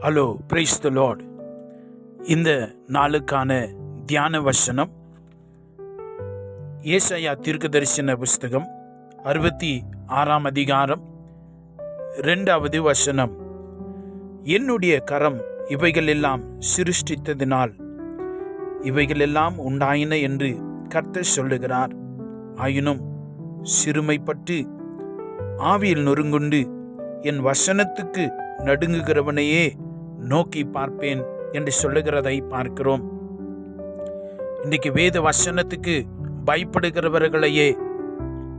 Hello praise the Lord இந்த நாளுக்கான தியான வசனம் ஏசையா தீர்க்க தரிசன புஸ்தகம் அறுபத்தி ஆறாம் அதிகாரம் ரெண்டாவது வசனம். என்னுடைய கரம் இவைகளெல்லாம் சிருஷ்டித்ததினால் இவைகளெல்லாம் உண்டாயின என்று கர்த்தர் சொல்லுகிறார். ஆயினும் சிறுமைப்பட்டு ஆவியில் நொறுங்குண்டு என் வசனத்துக்கு நடுங்குகிறவனையே நோக்கி பார்ப்பேன் என்று சொல்லுகிறதை பார்க்கிறோம். இன்றைக்கு வேத வசனத்துக்கு பயப்படுகிறவர்களையே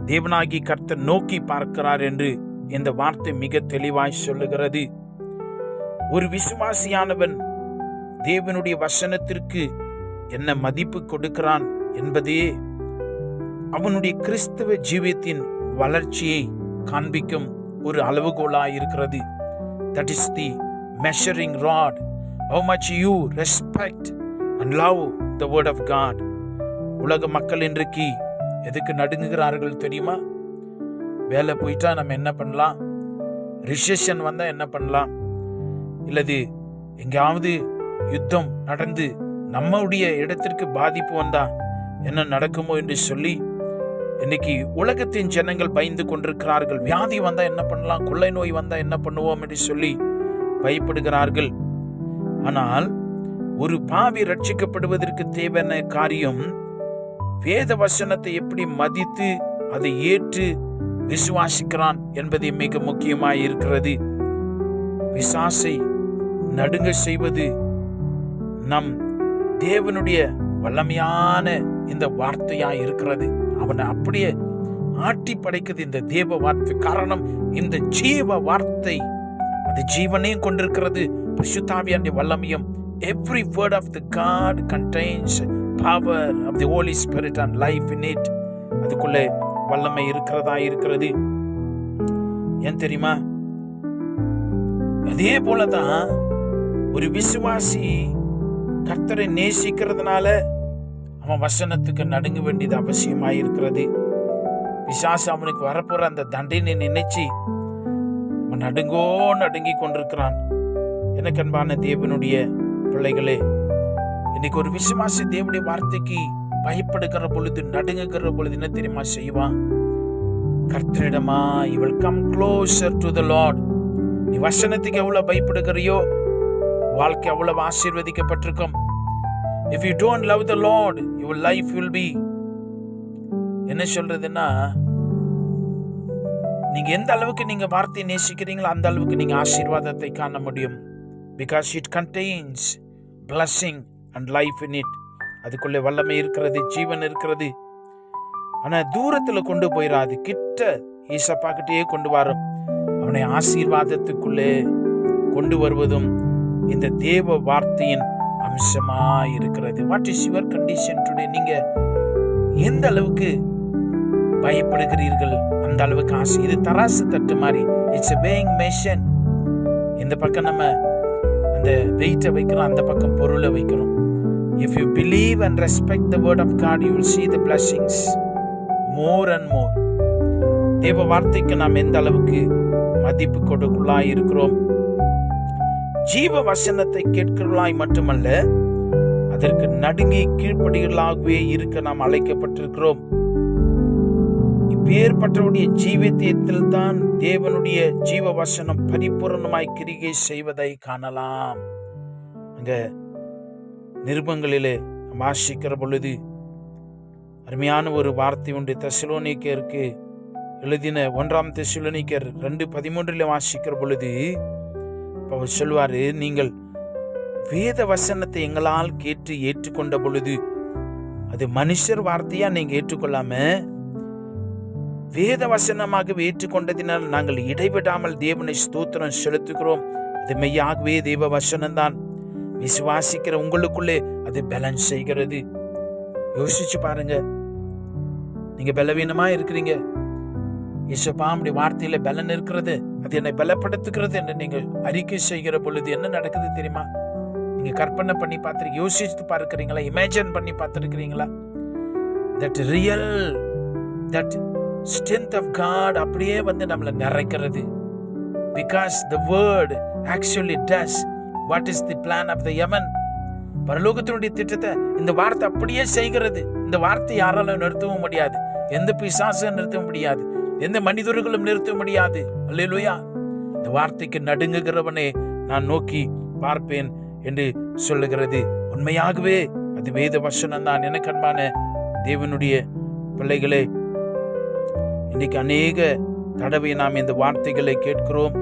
தேவனாகி கர்த்தர் நோக்கி பார்க்கிறார் என்று இந்த வார்த்தை மிக தெளிவாய் சொல்லுகிறது. ஒரு விசுவாசியானவன் தேவனுடைய வசனத்திற்கு என்ன மதிப்பு கொடுக்கிறான் என்பதே அவனுடைய கிறிஸ்தவ ஜீவியத்தின் வளர்ச்சியை காண்பிக்கும் ஒரு அளவுகோலாய் இருக்கிறது. That is the measuring rod how much you respect and love the word of God உலக மக்கள் இன்றைக்கு எதுக்கு நடுங்குகிறார்கள் தெரியுமா? வேலை போயிட்டா நம்ம என்ன பண்ணலாம்? ரிசெஷன் வந்தால் என்ன பண்ணலாம்? இல்லது எங்கேயாவது யுத்தம் நடந்து நம்முடைய இடத்திற்கு பாதிப்பு வந்தா என்ன நடக்குமோ என்று சொல்லி இன்னைக்கு உலகத்தின் ஜனங்கள் பயந்து கொண்டிருக்கிறார்கள். வியாதி வந்தா என்ன பண்ணலாம்? கொள்ளை நோய் வந்தா என்ன பண்ணுவோம் என்று சொல்லி பயப்படுகிறார்கள். ஆனால் ஒரு பாவி ரட்சிக்கப்படுவதற்கு தேவையான காரியம் வேத வசனத்தை எப்படி மதித்து அதை ஏற்று விசுவாசிக்கிறான் என்பது மிக முக்கியமாய் இருக்கிறது. பிசாசை நடுங்க செய்வது நம் தேவனுடைய வல்லமையான இந்த வார்த்தையாய் இருக்கிறது. அவனை அப்படியே ஆட்டி படைக்குது இந்த தேவ வார்த்தை காரணம் இந்த ஜீவ வார்த்தை அது ஜீவனையும் கொண்டிருக்கிறது. பரிசுத்தாவியாண்டிய வல்லமையும் every word of the God contains power of the holy spirit and life in it அதுக்குள்ளே வல்லமை இருக்கிறதா இருக்கிறது? ஏன் தெரியுமா? அதே போலதான் ஒரு விசுவாசி கர்த்தரை நேசிக்கிறதுனால அவன் வசனத்துக்கு நடுங்க வேண்டியது அவசியமாக இருக்கிறது. பிசாசு அவனுக்கு வரப்போற அந்த தண்டனை நினைச்சு அவன் நடுங்கோ நடுங்கி கொண்டிருக்கிறான். எனக்கு அன்பான தேவனுடைய பிள்ளைகளே இன்னைக்கு ஒரு விசுவாசி தேவனுடைய வார்த்தைக்கு பயப்படுகிற பொழுது நடுங்குகிற பொழுது என்ன தெரியுமா செய்வான் கர்த்தரிடமா இவள் come closer to the Lord நீ வசனத்துக்கு எவ்வளவு பயப்படுகிறியோ வாழ்க்கை அவ்வளவு ஆசீர்வதிக்கப்பட்டிருக்கும். If you don't love the Lord your life will be என்ன சொல்றதுன்னா நீங்க எந்த அளவுக்கு நீங்க வார்த்தையை நேசிக்கிறீங்களோ அந்த அளவுக்கு நீங்க ஆசீர்வாதத்தை காண முடியும். Because it contains blessing and life in it அதுக்குள்ளே வல்லமை இருக்கிறது ஜீவன் இருக்கிறது. ஆனால் தூரத்தில் கொண்டு போயிடாது கிட்ட ஈசப்பா கிட்டேயே கொண்டு வரும். அவனை ஆசீர்வாதத்துக்குள்ளே கொண்டு வருவதும் இந்த தேவ வார்த்தையின் அம்சமா இருக்கிறது. What is your condition today நீங்க எந்த அளவுக்கு பயப்படுகிறீர்கள்? அந்த அளவுக்கு ஆசை. இது தராசு தட்டு மாதிரி. இட்ஸ் வேயிங் மெஷன் இந்த பக்கம் நம்ம அந்த வெயிட்டை வைக்கிறோம் அந்த பக்கம் பொருளை வைக்கிறோம். If you believe and respect the word of God you will see the more and more தேவ வார்த்தைக்கு நாம் எந்த அளவுக்கு மதிப்பு கொடுக்குள்ளாய் இருக்கிறோம் ஜீவ வசனத்தை கேட்கிறவர்களாய் மட்டுமல்ல அதற்கு நடுங்கி கீழ்ப்படிகளாகவே இருக்க நாம் அழைக்கப்பட்டிருக்கிறோம். இப்பேற்பட்டவருடைய ஜீவித்தியத்தில் தான் தேவனுடைய ஜீவ வசனம் பரிபூர்ணமாய் கிரிகை செய்வதை காணலாம். அங்க நிருபங்களிலே நாம் வாசிக்கிற பொழுது அருமையான ஒரு வார்த்தை உண்டு. தசிலோனிக்கருக்கு எழுதின ஒன்றாம் தசிலோனிக்கர் ரெண்டு பதிமூன்றில் வாசிக்கிற பொழுது அவர் சொல்வார் நீங்கள் வேத வசனத்தை எங்களால் கேட்டு ஏற்றுக்கொண்ட பொழுது அது மனுஷர் வார்த்தையா நீங்க ஏற்றுக்கொள்ளாம? வேத வசனமாக ஏற்றுக்கொண்டதினால் நாங்கள் இடைவிடாமல் தேவனை ஸ்தோத்திரம் செலுத்துகிறோம். அது மெய்யாகவே தேவ வசனம்தான். விசுவாசிக்கிற உங்களுக்குள்ளே அது பலன் செய்கிறது. யோசிச்சு பாருங்க. நீங்க பலவீனமா இருக்கிறீங்க. இசப்பா அப்படி வார்த்தையில பலன் இருக்கிறது. அது என்னை பலப்படுத்துகிறது என்று நீங்கள் அறிக்கை செய்கிற பொழுது என்ன நடக்குது தெரியுமா? நீங்க கற்பனை பண்ணி பார்த்துருக்க யோசித்து பார்க்கிறீங்களா? இமேஜின் பண்ணி பார்த்துருக்கிறீங்களா? That real that strength of God அப்படியே வந்து நம்மளை நிறைக்கிறது. Because the word actually does what is the plan of the யமன் பரலோகத்தினுடைய திட்டத்தை இந்த வார்த்தை அப்படியே செய்கிறது. இந்த வார்த்தை யாராலும் நிறுத்தவும் முடியாது. எந்த பிசாசும் நிறுத்த முடியாது. எந்த மனிதர்களும் நிறுத்த முடியாது. அல்லேலுயா. இந்த வார்த்தைக்கு நடுங்குகிறவனே நான் நோக்கி பார்ப்பேன் என்று சொல்லுகிறது. உண்மையாகவே அது வேத வசனம் தான். எனக்கு அன்பான தேவனுடைய பிள்ளைகளே இன்னைக்கு அநேக தடவை நாம் இந்த வார்த்தைகளை கேட்கிறோம்.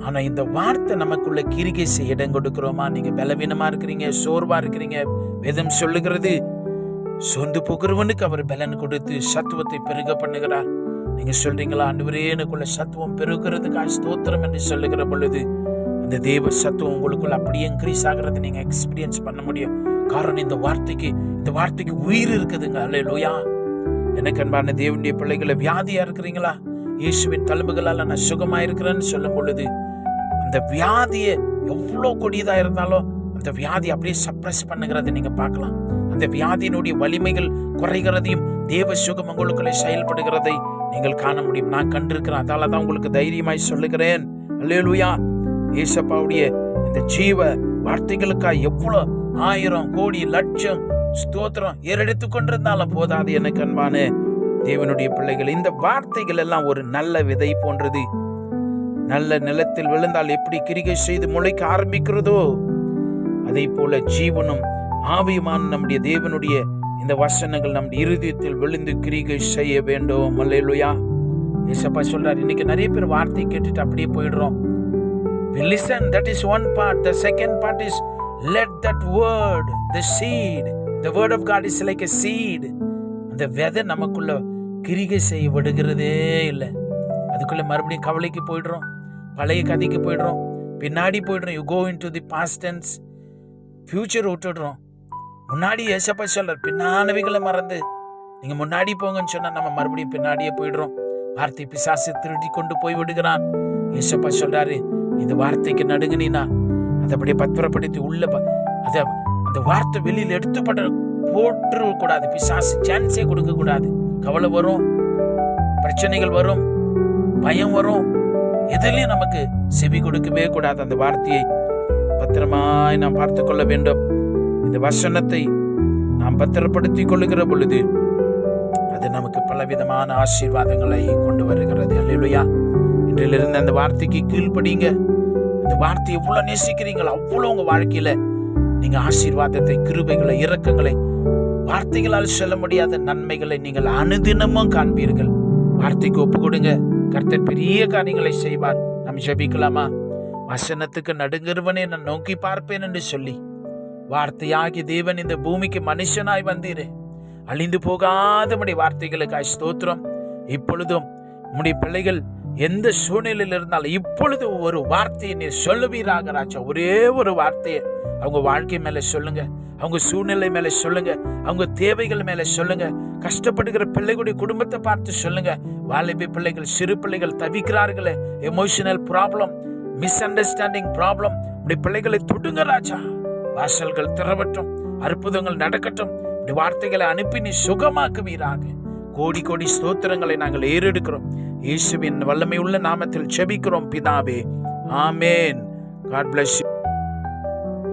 ஆனா இந்த வார்த்தை நமக்குள்ள கிரிகை செய்ய இடம் கொடுக்கிறோமா? நீங்க பலவீனமா இருக்கிறீங்க சோர்வா இருக்கிறீங்க. வேதம் சொல்லுகிறது சொந்து போகிறவனுக்கு அவர் பலன் கொடுத்து சத்துவத்தை பெருக பண்ணுகிறார். நீங்க சொல்றீங்களா? ஆண்டவரே எனக்குள்ள சத்துவம் பெருக்கிறதுக்காக ஸ்தோத்திரம் என்று சொல்லுகிற பொழுது அந்த தேவ சத்துவம் உங்களுக்குள்ள அப்படியே இன்க்ரீஸ் ஆகிறத நீங்க எக்ஸ்பீரியன்ஸ் பண்ண முடியும். காரணம் இந்த வார்த்தைக்கு இந்த வார்த்தைக்கு உயிர் இருக்குதுங்க. அல்ல எனக்கு அன்பான தேவனுடைய பிள்ளைகளை வியாதியா இருக்கிறீங்களா? இயேசுவின் தழும்புகளால் நான் சுகமா இருக்கிறேன்னு சொல்லும் பொழுது அந்த வியாதியை எவ்வளோ கொடியதா இருந்தாலும் அந்த வியாதி அப்படியே சப்ரஸ் பண்ணுகிறதை நீங்க பார்க்கலாம். அந்த வியாதியினுடைய வலிமைகள் குறைகிறதையும் தேவ சுகம் உங்களுக்குள்ளே செயல்படுகிறதை நீங்கள் காண முடியும். நான் கண்டிருக்கிறேன். அதால தான் உங்களுக்கு தைரியமாய் சொல்லுகிறேன். அல்லேலுயா. ஏசப்பாவுடைய இந்த ஜீவ வார்த்தைகளுக்காக எவ்வளோ ஆயிரம் கோடி லட்சம் ஸ்தோத்திரம் ஏறெடுத்து கொண்டிருந்தாலும் போதாது எனக்கு அன்பான. தேவனுடைய பிள்ளைகள் இந்த வார்த்தைகள் எல்லாம் ஒரு நல்ல விதை போன்றது. நல்ல நிலத்தில் விழுந்தால் எப்படி கிரிகை செய்து முளைக்க ஆரம்பிக்கிறதோ? அதே போல ஜீவனும் ஆவியுமான நம்முடைய தேவனுடைய இந்த வசனங்கள் நம் இருதயத்தில் விழுந்து கிரிகை செய்ய வேண்டும். அல்லையா ஏசப்பா சொல்றாரு இன்னைக்கு நிறைய பேர் வார்த்தை கேட்டுட்டு அப்படியே போயிடுறோம். Listen that is one part the second part is let that word the seed the word of God is like a seed அந்த விதை நமக்குள்ள கிரிகை செய்ய விடுகிறதே இல்லை. அதுக்குள்ள மறுபடியும் கவலைக்கு போயிடுறோம். பழைய கதைக்கு போயிடுறோம். பின்னாடி போயிடுறோம். You go in to the பாஸ்டன்ஸ் future விட்டுடுறோம். முன்னாடி ஏசப்பா சொல்றார் பின்னானவைகளை மறந்து நீங்க முன்னாடி போங்கன்னு சொன்னா நம்ம மறுபடியும் பின்னாடியே போயிடுறோம். வார்த்தை பிசாசு திருடி கொண்டு போய் விடுகிறான். ஏசப்பா சொல்றாரு இந்த வார்த்தைக்கு நடுங்கினா அதை அப்படியே பத்திரப்படுத்தி உள்ள அதை அத அந்த வார்த்தை வெளியில் எடுத்துப்பட போட்டு கூடாது. பிசாசு சான்ஸே கொடுக்க கூடாது. கவலை வரும் பிரச்சனைகள் வரும் பயம் வரும். எதுலையும் நமக்கு செவி கொடுக்கவே கூடாது. அந்த வார்த்தையை பத்திரமாய் நாம் பார்த்து கொள்ள வேண்டும். இந்த வசனத்தை நாம் பத்திரப்படுத்திக் கொள்ளுகிற பொழுது அது நமக்கு பலவிதமான ஆசீர்வாதங்களை கொண்டு வருகிறது. அல்லையா இன்றிலிருந்து அந்த வார்த்தைக்கு கீழ்ப்படிங்க. இந்த வார்த்தை எவ்வளவு நேசிக்கிறீங்களோ? அவ்வளவு உங்க வாழ்க்கையில நீங்க ஆசீர்வாதத்தை கிருபைகளை இரக்கங்களை வார்த்தைகளால் சொல்ல முடியாத நன்மைகளை நீங்கள் அனுதினமும் காண்பீர்கள். வார்த்தைக்கு ஒப்பு கொடுங்க. கர்த்தர் பெரிய காரியங்களை செய்வார். நாம் ஜபிக்கலாமா? வசனத்துக்கு நடுங்கிறவனே நான் நோக்கி பார்ப்பேன் என்று சொல்லி. வார்த்தையாகி தேவன் இந்த பூமிக்கு மனுஷனாய் வந்தீரே. அழிந்து போகாதபடி வார்த்தைகளுக்காய் ஸ்தோத்திரம். இப்பொழுதும் உம்முடைய பிள்ளைகள் எந்த சூழ்நிலையில் இருந்தாலும் இப்பொழுது ஒரு வார்த்தையை நீ சொல்லுவீராக ராஜா. ஒரே ஒரு வார்த்தையை அவங்க வாழ்க்கை மேலே சொல்லுங்க. அவங்க சூழ்நிலை மேலே சொல்லுங்க. அவங்க தேவைகள் மேலே சொல்லுங்க. கஷ்டப்படுகிற பிள்ளைகளுடைய குடும்பத்தை பார்த்து சொல்லுங்க. வாலிபி பிள்ளைகள் சிறு பிள்ளைகள் தவிக்கிறார்களே. Emotional problem misunderstanding problem உடைய பிள்ளைகளை தொடுங்க ராஜா. வாசல்கள் திறவட்டும் அற்புதங்கள் நடக்கட்டும். இப்படி வார்த்தைகளை அனுப்பி நீ சுகமாக்குவீராக. கோடி கோடி ஸ்தோத்திரங்களை நாங்கள் ஏறெடுக்கிறோம். இயேசுவின் வல்லமை உள்ள நாமத்தில் செபிக்கிறோம் பிதாவே. ஆமேன். God plus